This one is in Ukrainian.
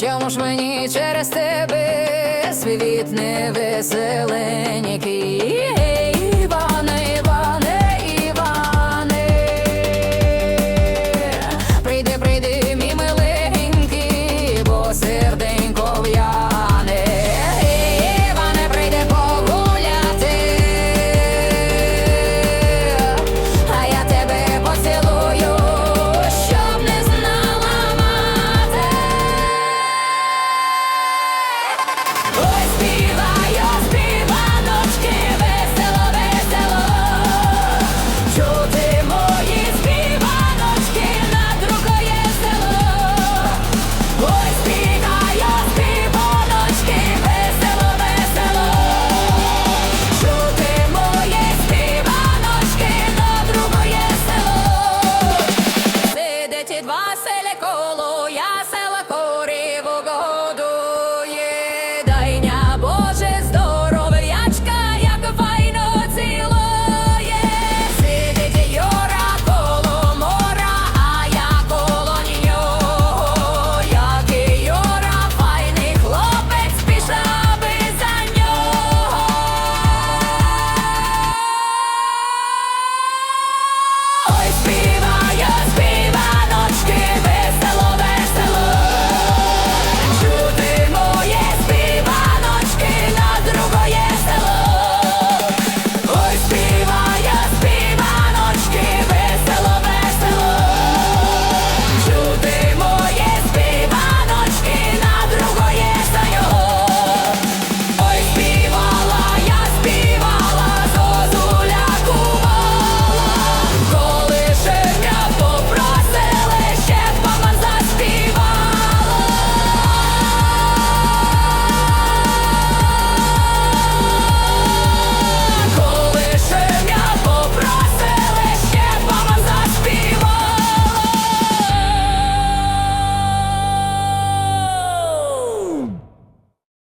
Чому ж мені через тебе свій не веселень? Василя коло ясе.